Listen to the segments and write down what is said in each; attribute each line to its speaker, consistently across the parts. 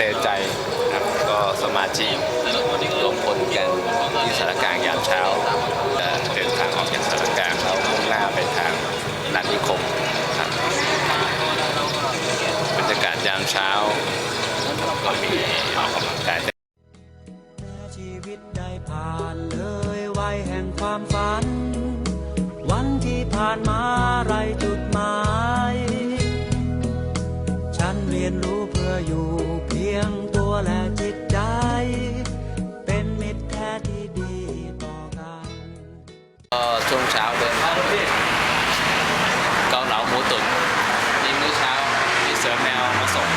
Speaker 1: เลใจนะครับก็สมาชิกรวมพลกันที่สารกลางยามเช้าเดินทางออกจากสารกลางแล้วมุ่งหน้าไปทางลานนิคมครับบรรยากาศยามเช้าก็มีออกกำลังกาย
Speaker 2: ชีวิตได้ผ่านเลยวัยแห่งความฝัน วันที่ผ่านมาไร ตุ๋นมี
Speaker 1: มื้อเช้ามีเสือแมวมาส่ง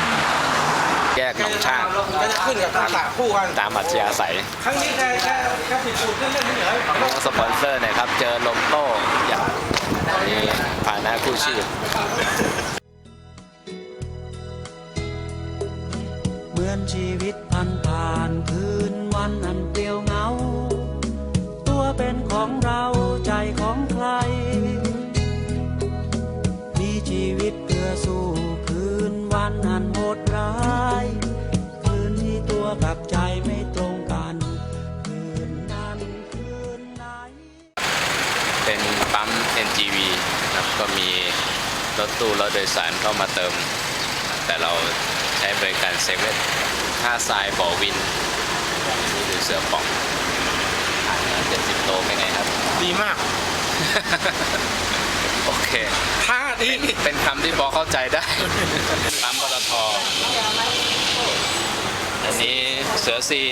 Speaker 1: แยกหนองช่าง
Speaker 3: ก็จะขึ้นกับทางสาคู่กัน
Speaker 1: ตามอัธยาศัย
Speaker 3: ครั้งนี้แค่แค่แค่ผิดสูตรเล่นๆนี่เหรอ
Speaker 1: สปอนเซอร์หนะครับ เจอลมโต้อย่างนี้พานหนะคู่ชีพ
Speaker 2: เหมือนชีวิตพันผ่านคืนวันอันเปลี่ยว นวันอันโหดร้ายคืนที่ตัวกับใจไม่ตรงกันคืนนั้นคืนไหน
Speaker 1: เป็นปั๊ม NGV นะครับก็มีรถตู้รถโดยสารเข้ามาเติม แต่เราใช้บริการเซเว่นท่าทรายบ่อวินนี่ดูเสือป่องเจ็ดสิบโลเป็นไงครับ
Speaker 3: ดีมาก
Speaker 1: โอเค
Speaker 3: ท่าดี
Speaker 1: เป็นคำที่พอเข้าใจได้ ปั๊มปตทอันนี้เสือซี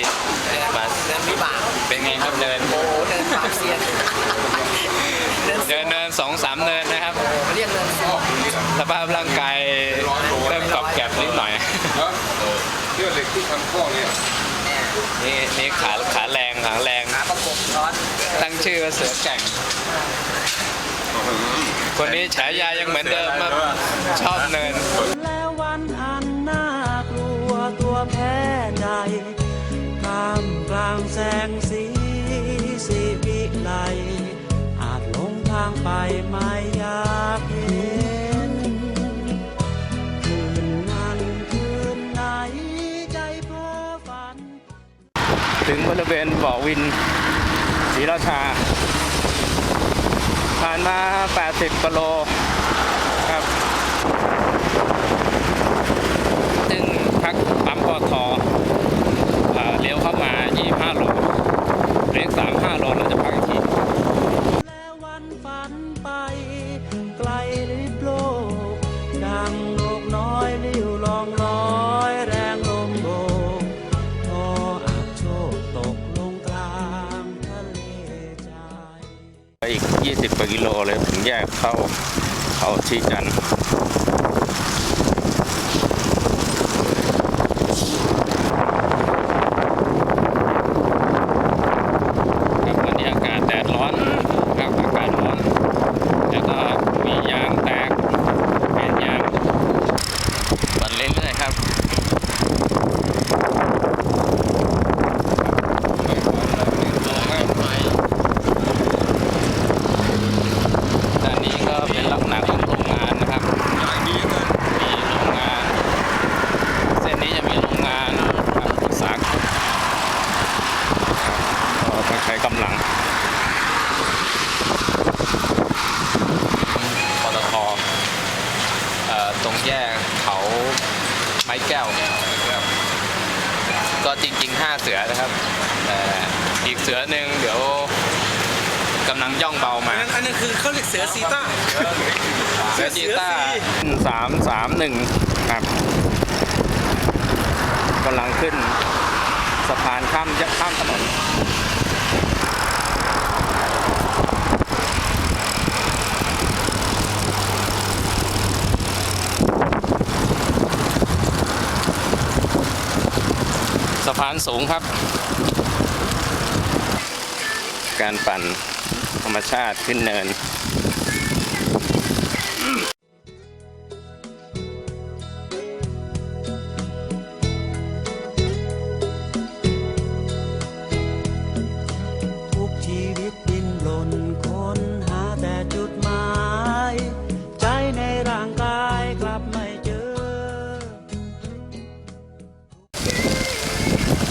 Speaker 1: มา
Speaker 4: เดินวิบาก
Speaker 1: เป็นไงครับเดิน
Speaker 4: โอ้โหเดินปราบเซียนเดิน
Speaker 1: เดินเนินสองสามเนินนะครับ
Speaker 4: เรียกเดินสอบ
Speaker 1: สภาพร่างกายเริ่มกรอบแกรบนิดหน่อย
Speaker 5: เรื่องเหล็กที่ทำข้อเนี่ย
Speaker 1: นี่นี่ขาขาแรงขาแรง
Speaker 4: ขาประกบร้อน
Speaker 1: ตั้งชื่อว่าเสือแก่ง คนนี้ฉายายังเหมือนเดิมมาชอบเนิน
Speaker 2: แล้ววันอันน่ากลัวตัวแพ้ใจท่ามกลางแสงสีสีวิไลอาจหลงทางไปไม่อยากเห็นคืนนั้นคืนไหนใจเพ้อฝัน
Speaker 1: ถึงบริเวณบ่อวินศรีราชา ผ่านมา 80กิโล ว่ากิ
Speaker 2: โลเล
Speaker 1: ยถึงแยกเข้าเขาชีจันทร์ครับวันนี้อากาศแดดร้อนครับอากาศร้อน แล้วก็มียางแตกแผ่นยางปั่นเรื่อยๆครับ ด้านนี้ก็เป็นลักษณะของโรงงานนะครับ
Speaker 5: อย่างนี้เลย
Speaker 1: มีโรงงาน เส้นนี้จะมีโรงงานครับอุตสาหกรรมก็ต้องใช้กำลังปตทเอ่อตรงแยกเขาไม้แก้ว ก็จริงๆ 5 เสือนะครับแต่อีกเสือหนึ่งเดี๋ยวกำลังย่องเบามา
Speaker 3: อันนั้นอันนั้นคือเขาเรียกเสือซีต้า
Speaker 1: เสือจีต้าสามสามหนึ่งครับกำลังขึ้นสะพานข้ามยข้ามถนนะพานสูงครับ การปั่นธรรมชาติขึ้นเนิน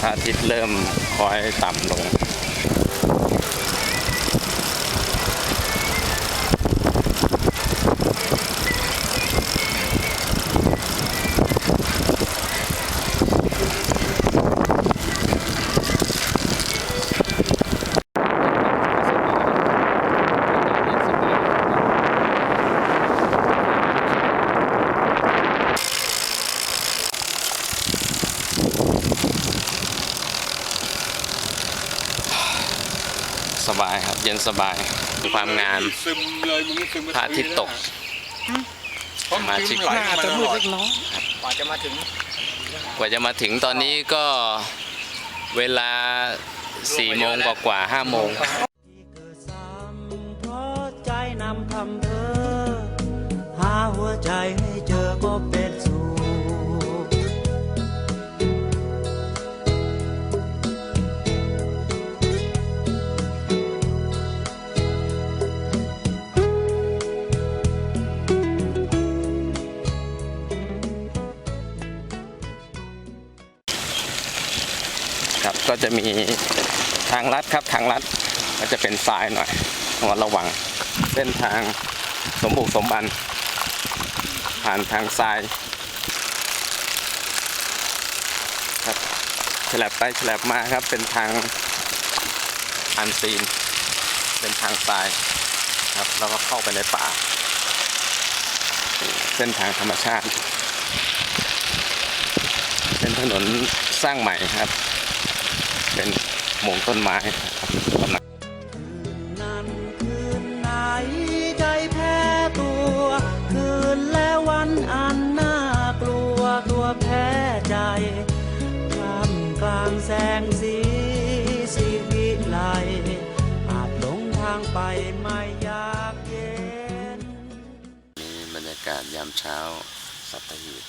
Speaker 1: พระอาทิตย์เริ่มคอยต่ำลง บายครับ เย็นสบายความงาม
Speaker 5: ซึมเลยมึงไม่ซึม
Speaker 1: พระอาทิตย์ตกมาชิก
Speaker 3: หน้าจะมืดเล็กน้อย
Speaker 4: กว่าจะมาถึง
Speaker 1: กว่าจะมาถึงตอนนี้ก็เวลา4โมงกว่าๆ5โมง
Speaker 2: ที่เกิดซ้ำเพราะใจนำคำเพ้อหาหัวใจให้เจอก็เป็น
Speaker 1: ครับ ก็จะมีทางลัดครับทางลัดก็จะเป็นทรายหน่อยระมัดระวังเส้นทางสมบุกสมบัน ผ่านทางทรายครับฉลับไปฉลับมาครับเป็นทางอันซีน เป็นทางทรายครับแล้วก็เข้าไปในป่า เส้นทางธรรมชาติ เป็นถนนสร้างใหม่ครับ เป็นหมงต้นไม้ครับกำลัง
Speaker 2: นั้นคืนไหนใจแพ้ตัว คืนและวันอันน่ากลัวตัวแพ้ใจท่ามกลางแสงสีสีวิไลอาจหลงทางไปไม่อยากเย็น
Speaker 1: นี่บรรยากาศยามเช้าสัตหีบ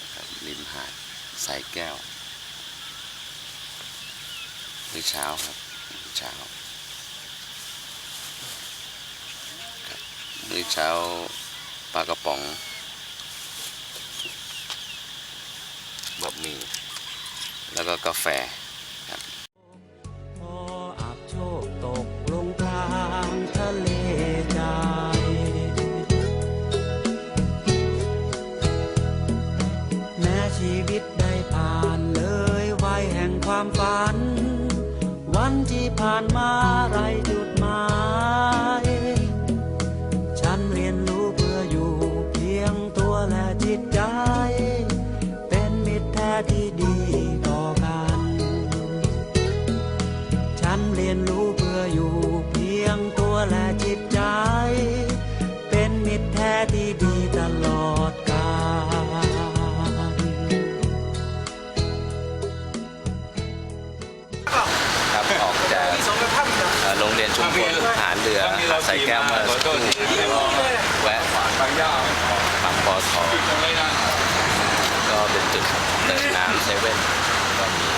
Speaker 1: นะครับริมหาดสายแก้ว มื้อเช้าครับมื้อเช้าครับมื้อเช้าปลากระป๋องบะหมี่แล้วก็กาแฟ
Speaker 2: และจิตใจ เป็นมิตรแท้ที่ดีต่อกัน ฉันเรียนรู้เพื่ออยู่เพียงตัวและจิตใจ เป็นมิตรแท้ที่ดีตลอดกาล
Speaker 1: ครับออกจากเอ่อโรงเรียนชุมพลหารเรือหาดสายแก้วเมื่อสักครู่แวะ
Speaker 5: บางย่าา
Speaker 1: มปอท
Speaker 5: ก็เป็นจุดเติมน้ำเซเว่นก็มี